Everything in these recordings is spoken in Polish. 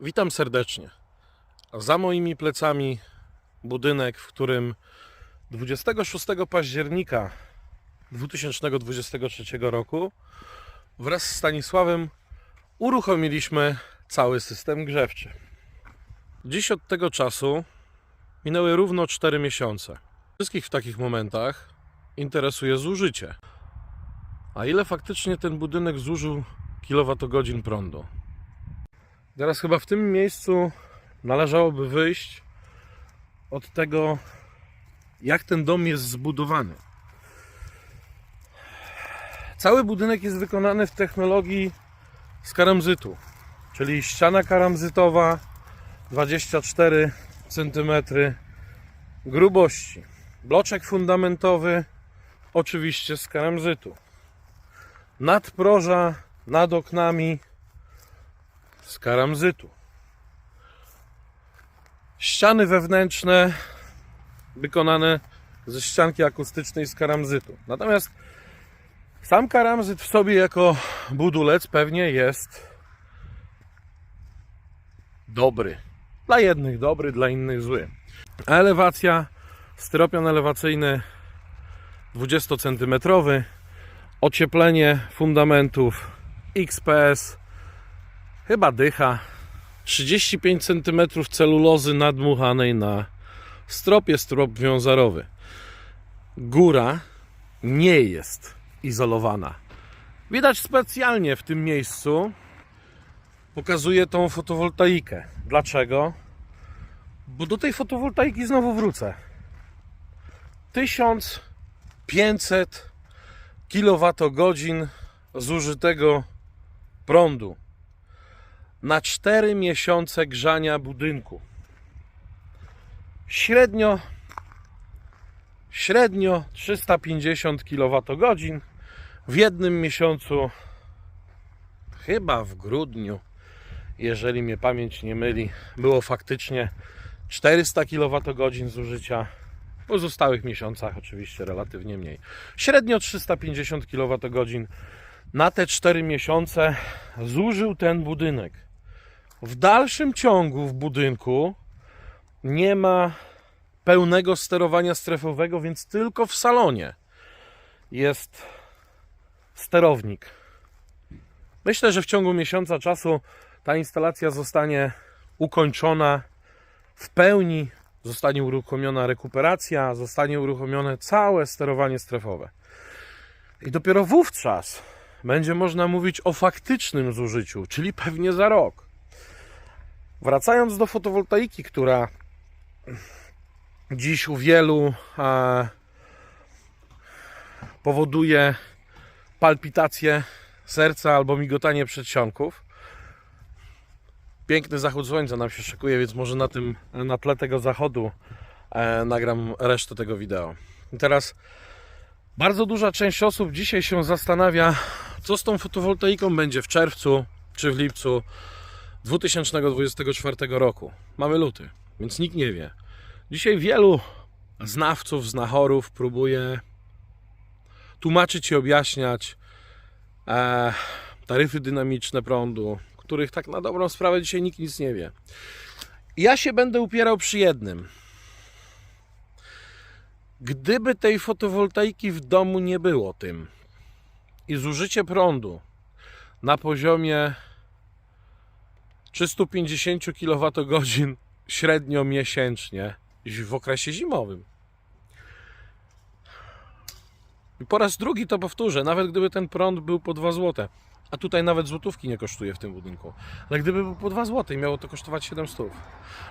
Witam serdecznie. Za moimi plecami budynek, w którym 26 października 2023 roku wraz z Stanisławem uruchomiliśmy cały system grzewczy. Dziś od tego czasu minęły równo 4 miesiące. Wszystkich w takich momentach interesuje zużycie. A ile faktycznie ten budynek zużył kilowatogodzin prądu? Teraz chyba w tym miejscu należałoby wyjść od tego, jak ten dom jest zbudowany. Cały budynek jest wykonany w technologii z karamzytu, czyli ściana karamzytowa 24 cm grubości. Bloczek fundamentowy oczywiście z karamzytu. Nadproża nad oknami z karamzytu. Ściany wewnętrzne wykonane ze ścianki akustycznej z karamzytu. Natomiast sam karamzyt w sobie jako budulec pewnie jest dobry. Dla jednych dobry, dla innych zły. Elewacja, styropian elewacyjny 20 cm, ocieplenie fundamentów XPS Chyba dycha. 35 cm celulozy nadmuchanej na stropie, strop wiązarowy. Góra nie jest izolowana. Widać specjalnie w tym miejscu pokazuję tą fotowoltaikę. Dlaczego? Bo do tej fotowoltaiki znowu wrócę. 1500 kWh zużytego prądu na 4 miesiące grzania budynku. Średnio średnio 350 kWh w jednym miesiącu chyba w grudniu jeżeli mnie pamięć nie myli było faktycznie 400 kWh zużycia w pozostałych miesiącach oczywiście relatywnie mniej średnio 350 kWh na te 4 miesiące zużył ten budynek w dalszym ciągu w budynku nie ma pełnego sterowania strefowego, więc tylko w salonie jest sterownik. Myślę, że w ciągu miesiąca czasu ta instalacja zostanie ukończona w pełni, zostanie uruchomiona rekuperacja, zostanie uruchomione całe sterowanie strefowe. I dopiero wówczas będzie można mówić o faktycznym zużyciu, czyli pewnie za rok. Wracając do fotowoltaiki, która dziś u wielu e, powoduje palpitację serca albo migotanie przedsionków. Piękny zachód słońca nam się szykuje, więc może na tym na tle tego zachodu e, nagram resztę tego wideo. I teraz bardzo duża część osób dzisiaj się zastanawia, co z tą fotowoltaiką będzie w czerwcu czy w lipcu 2024 roku. Mamy luty, więc nikt nie wie. Dzisiaj wielu znawców, znachorów próbuje tłumaczyć i objaśniać e, taryfy dynamiczne prądu, których tak na dobrą sprawę dzisiaj nikt nic nie wie. Ja się będę upierał przy jednym. Gdyby tej fotowoltaiki w domu nie było tym i zużycie prądu na poziomie 350 kWh średnio miesięcznie w okresie zimowym. I po raz drugi to powtórzę, nawet gdyby ten prąd był po 2 zł, a tutaj nawet złotówki nie kosztuje w tym budynku, ale gdyby był po 2 zł, miało to kosztować 700.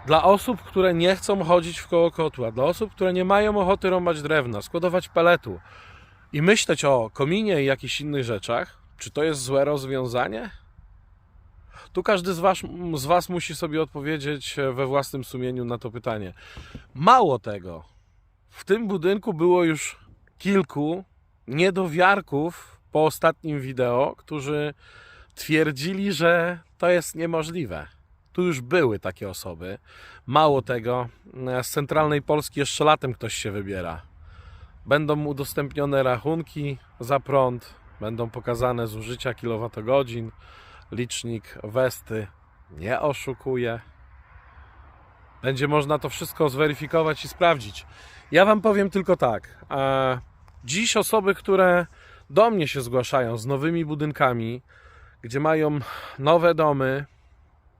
Dla osób, które nie chcą chodzić w koło kotła, dla osób, które nie mają ochoty rąbać drewna, składować peletu i myśleć o kominie i jakichś innych rzeczach, czy to jest złe rozwiązanie? Tu każdy z was, z was musi sobie odpowiedzieć we własnym sumieniu na to pytanie. Mało tego, w tym budynku było już kilku niedowiarków po ostatnim wideo, którzy twierdzili, że to jest niemożliwe. Tu już były takie osoby. Mało tego, z centralnej Polski jeszcze latem ktoś się wybiera. Będą udostępnione rachunki za prąd, będą pokazane zużycia kilowatogodzin licznik Westy nie oszukuje. Będzie można to wszystko zweryfikować i sprawdzić. Ja Wam powiem tylko tak. E, dziś osoby, które do mnie się zgłaszają z nowymi budynkami, gdzie mają nowe domy,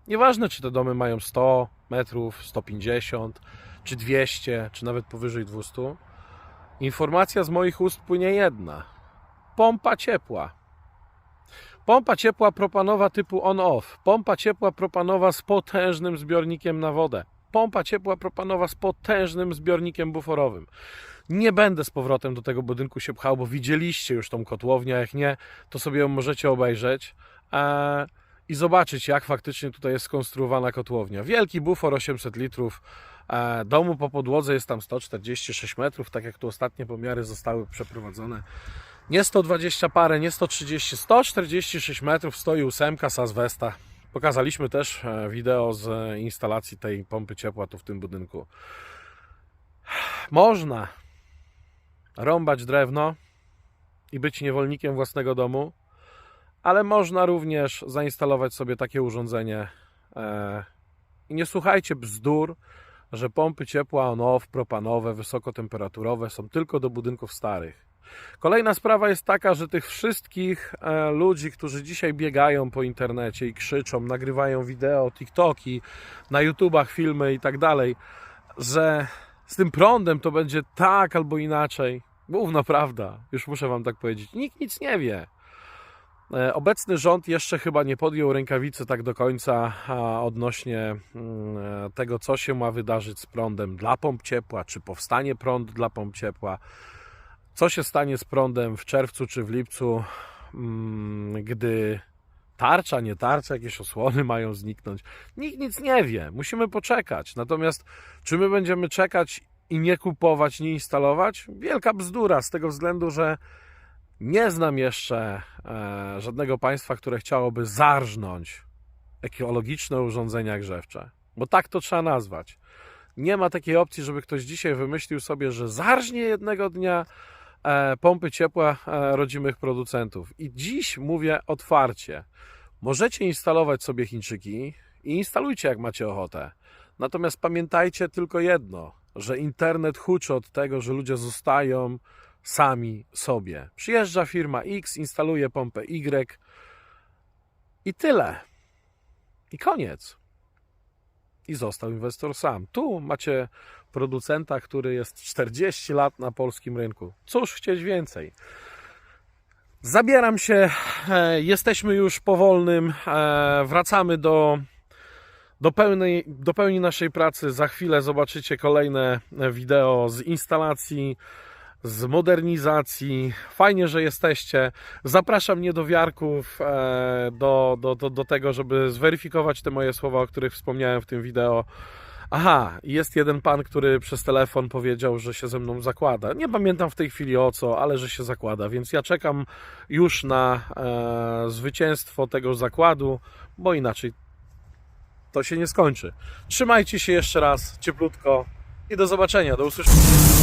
nieważne czy te domy mają 100 metrów, 150, czy 200, czy nawet powyżej 200, informacja z moich ust płynie jedna. Pompa ciepła. Pompa ciepła propanowa typu on-off. Pompa ciepła propanowa z potężnym zbiornikiem na wodę. Pompa ciepła propanowa z potężnym zbiornikiem buforowym. Nie będę z powrotem do tego budynku się pchał, bo widzieliście już tą kotłownię. Jak nie, to sobie ją możecie obejrzeć e, i zobaczyć, jak faktycznie tutaj jest skonstruowana kotłownia. Wielki bufor 800 litrów. E, domu po podłodze jest tam 146 metrów, tak jak tu ostatnie pomiary zostały przeprowadzone. Nie 120 parę, nie 130, 146 metrów stoi ósemka z azwesta. Pokazaliśmy też e, wideo z instalacji tej pompy ciepła tu w tym budynku. Można rąbać drewno i być niewolnikiem własnego domu, ale można również zainstalować sobie takie urządzenie. e, I nie słuchajcie bzdur, że pompy ciepła on-off, propanowe, wysokotemperaturowe są tylko do budynków starych. Kolejna sprawa jest taka, że tych wszystkich e, ludzi, którzy dzisiaj biegają po internecie i krzyczą, nagrywają wideo, TikToki, na YouTubach filmy i tak dalej, że z tym prądem to będzie tak albo inaczej. Główna prawda, już muszę Wam tak powiedzieć. Nikt nic nie wie. E, Obecny rząd jeszcze chyba nie podjął rękawicy tak do końca odnośnie mm, e, tego, co się ma wydarzyć z prądem dla pomp ciepła, czy powstanie prąd dla pomp ciepła. Co się stanie z prądem w czerwcu czy w lipcu, mm, gdy tarcza, nie tarcza, jakieś osłony mają zniknąć? Nikt nic nie wie, musimy poczekać. Natomiast czy my będziemy czekać i nie kupować, nie instalować? Wielka bzdura z tego względu, że nie znam jeszcze e, żadnego państwa, które chciałoby zarżnąć ekologiczne urządzenia grzewcze, bo tak to trzeba nazwać. Nie ma takiej opcji, żeby ktoś dzisiaj wymyślił sobie, że zarżnie jednego dnia pompy ciepła e, rodzimych producentów. I dziś mówię otwarcie. Możecie instalować sobie Chińczyki i instalujcie jak macie ochotę. Natomiast pamiętajcie tylko jedno, że internet huczy od tego, że ludzie zostają sami sobie. Przyjeżdża firma X, instaluje pompę Y i tyle. I koniec. I został inwestor sam. Tu macie producenta, który jest 40 lat na polskim rynku. Cóż chcieć więcej? Zabieram się. E, Jesteśmy już po wolnym. E, Wracamy do, do, pełnej, do pełni naszej pracy. Za chwilę zobaczycie kolejne wideo z instalacji, z modernizacji. Fajnie, że jesteście. Zapraszam niedowiarków e, do, do, do, do tego, żeby zweryfikować te moje słowa, o których wspomniałem w tym wideo. Aha, jest jeden pan, który przez telefon powiedział, że się ze mną zakłada. Nie pamiętam w tej chwili o co, ale że się zakłada, więc ja czekam już na e, zwycięstwo tego zakładu, bo inaczej to się nie skończy. Trzymajcie się jeszcze raz cieplutko i do zobaczenia, do usłyszenia.